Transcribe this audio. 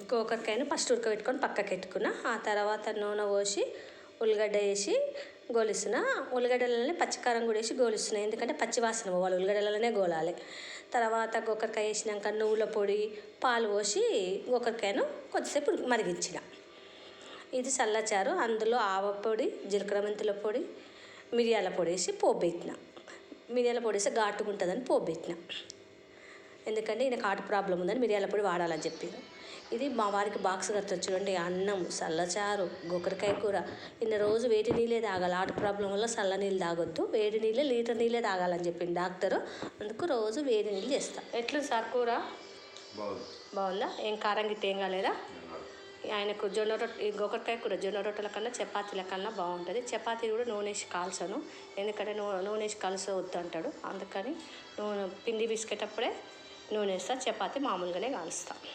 గోకరకాయను first ఉడకబెట్టుకొని పక్కకు పెట్టుకున్న ఆ తర్వాత నూనె పోసి ఉల్లిగడ్డ వేసి గోలిస్తున్న. ఉల్లిగడ్డలనే పచ్చికారం కూడా వేసి గోలిస్తున్న. ఎందుకంటే పచ్చి వాసన పోవాలి. ఉల్లిగడ్డలనే గోలాలి. తర్వాత గోకరకాయ వేసినాక నువ్వుల పొడి పాలు పోసి గోకరకాయను కొద్దిసేపు మరిగించిన. ఇది చల్లచారు అందులో ఆవ పొడి జీలకర్ర మెంతుల పొడి మిరియాల పొడి వేసి పోపు మిరియాల పొడి వేస్తే ఘాటుగా ఉంటుందని పోబెట్టిన ఎందుకంటే ఈయన హార్ట్ ప్రాబ్లం ఉందని మిరియాల పొడి వాడాలని చెప్పారు. ఇది మా వారికి బాక్స్ కట్టచ్చు చూడండి అన్నం చల్లచారు గోకరకాయ కూర. ఇన్న రోజు వేడి నీళ్ళే తాగాలి. హార్ట్ ప్రాబ్లం వల్ల చల్ల నీళ్ళు తాగొద్దు వేడి నీళ్ళే లీటర్ నీళ్ళే తాగాలని చెప్పింది డాక్టరు. అందుకు రోజు వేడి నీళ్ళు చేస్తా. ఎట్లా సార్ కూర? బాగుంది. ఏం కారం గిట్ట ఏం కాలేదా? ఆయనకు జొన్న రొట్టె ఈ గోకరకాయ కూర జొన్న రొట్టెల కన్నా చపాతీల కన్నా బాగుంటుంది. చపాతీ కూడా నూనె వేసి కాల్చను. ఎందుకంటే నూనె వేసి కలిసి వద్దు అంటాడు. అందుకని నూనె పిండి పిసికేటప్పుడే నూనె వేస్తా చపాతి మామూలుగానే కాలుస్తాను